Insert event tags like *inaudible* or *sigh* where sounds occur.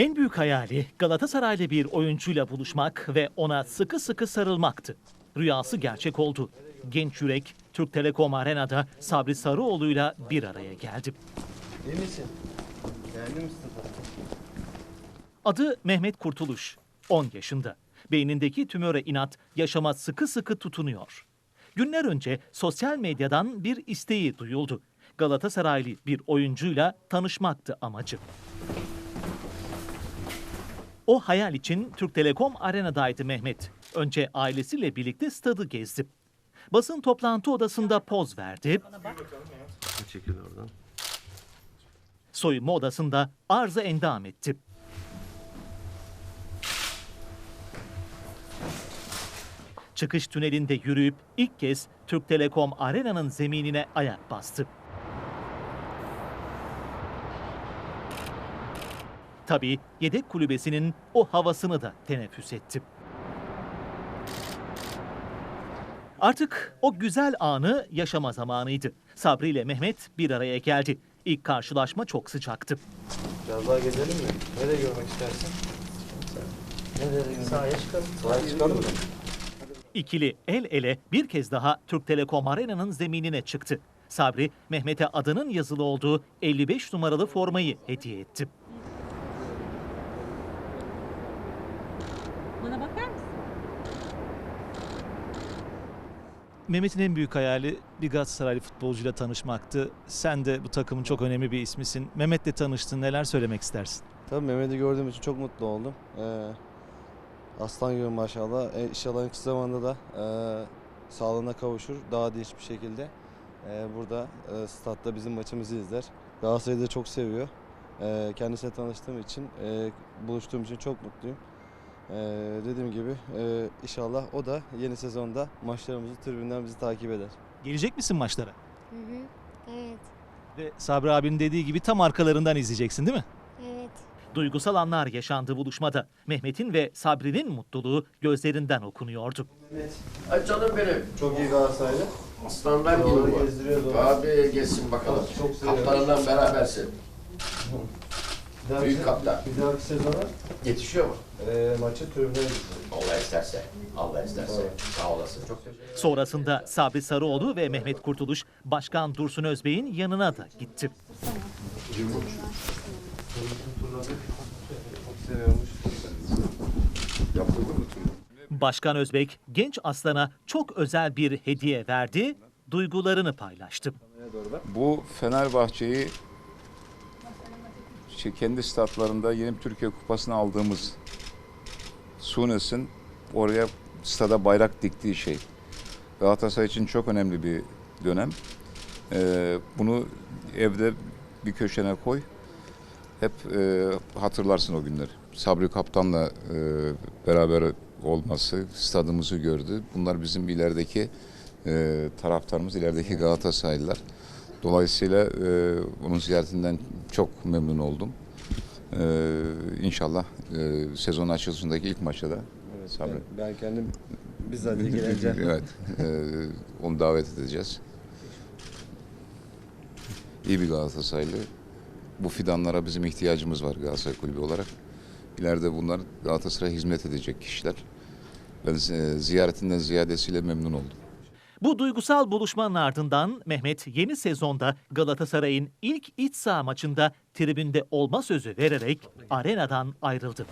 En büyük hayali Galatasaraylı bir oyuncuyla buluşmak ve ona sıkı sıkı sarılmaktı. Rüyası gerçek oldu. Genç yürek Türk Telekom Arena'da Sabri Sarıoğlu'yla bir araya geldi. İyi misin? Beğendin mi stadı? Adı Mehmet Kurtuluş. 10 yaşında. Beynindeki tümöre inat yaşama sıkı sıkı tutunuyor. Günler önce sosyal medyadan bir isteği duyuldu. Galatasaraylı bir oyuncuyla tanışmaktı amacı. O hayal için Türk Telekom Arena'daydı Mehmet. Önce ailesiyle birlikte stadı gezdi. Basın toplantı odasında poz verdi. Çekil oradan. Soyunma odasında arıza endam etti. Çıkış tünelinde yürüyüp ilk kez Türk Telekom Arena'nın zeminine ayak bastı. Tabii yedek kulübesinin o havasını da teneffüs etti. Artık o güzel anı yaşama zamanıydı. Sabri ile Mehmet bir araya geldi. İlk karşılaşma çok sıcaktı. Biraz daha gezelim mi? Nereye görmek istersin? Nereye görmek Sahaya çıkalım. Sahaya çıkalım mı? İkili el ele bir kez daha Türk Telekom Arena'nın zeminine çıktı. Sabri, Mehmet'e adının yazılı olduğu 55 numaralı formayı hediye etti. Bana bakar mısın? Mehmet'in en büyük hayali bir Galatasaraylı futbolcuyla tanışmaktı. Sen de bu takımın çok önemli bir ismisin. Mehmet'le tanıştın. Neler söylemek istersin? Tabii Mehmet'i gördüğüm için çok mutlu oldum. Ee, aslan gibi maşallah. E, inşallah en kısa zamanda da e, sağlığına kavuşur. Daha dinç bir şekilde. e, burada e, statta bizim maçımızı izler. Galatasaray'ı da çok seviyor. E, kendisiyle tanıştığım için, e, buluştuğum için çok mutluyum. E, dediğim gibi e, inşallah o da yeni sezonda maçlarımızı tribünden bizi takip eder. Gelecek misin maçlara? Hı hı. Evet. Ve Sabri abinin dediği gibi tam arkalarından izleyeceksin değil mi? Evet. Duygusal anlar yaşandı buluşmada. Mehmet'in ve Sabri'nin mutluluğu gözlerinden okunuyordu. Ay canım benim. Çok iyi Galatasaraylı. Aslanlar gibi bu. Abi geçsin bakalım. Çok. Kaptanından berabersin. Bir dahaki- Büyük kaptan. Bir dahaki sezona Yetişiyor mu? e, maçı izleyeceğiz. Allah isterse. Allah isterse. Sağ olasın. Çok teşekkür ederim. Sonrasında Sabri Sarıoğlu ve Mehmet Kurtuluş, Başkan Dursun Özbey'in yanına da gitti. Başkan Özbek, genç aslana çok özel bir hediye verdi, duygularını paylaştı. Bu Fenerbahçe'yi kendi statlarında yeni Türkiye Kupası'nı aldığımız Sunes'in oraya stada bayrak diktiği şey. Galatasaray için çok önemli bir dönem. Ee, bunu evde bir köşene koy. Hep e, hatırlarsın o günleri. Sabri Kaptan'la e, beraber olması, stadımızı gördü. Bunlar bizim ilerideki e, taraftarımız, ilerideki Galatasaraylılar. Dolayısıyla e, onun ziyaretinden çok memnun oldum. E, inşallah e, sezon açılışındaki ilk maçta da Evet, Sabri. ben, ben kendim bizzat ilgileneceğim. *laughs* evet, e, onu davet edeceğiz. İyi bir Galatasaraylı. Bu fidanlara bizim ihtiyacımız var Galatasaray Kulübü olarak. İleride bunlar Galatasaray'a hizmet edecek kişiler. Ben e, ziyaretinden ziyadesiyle memnun oldum. Bu duygusal buluşmanın ardından Mehmet yeni sezonda Galatasaray'ın ilk iç saha maçında tribünde olma sözü vererek arenadan ayrıldı.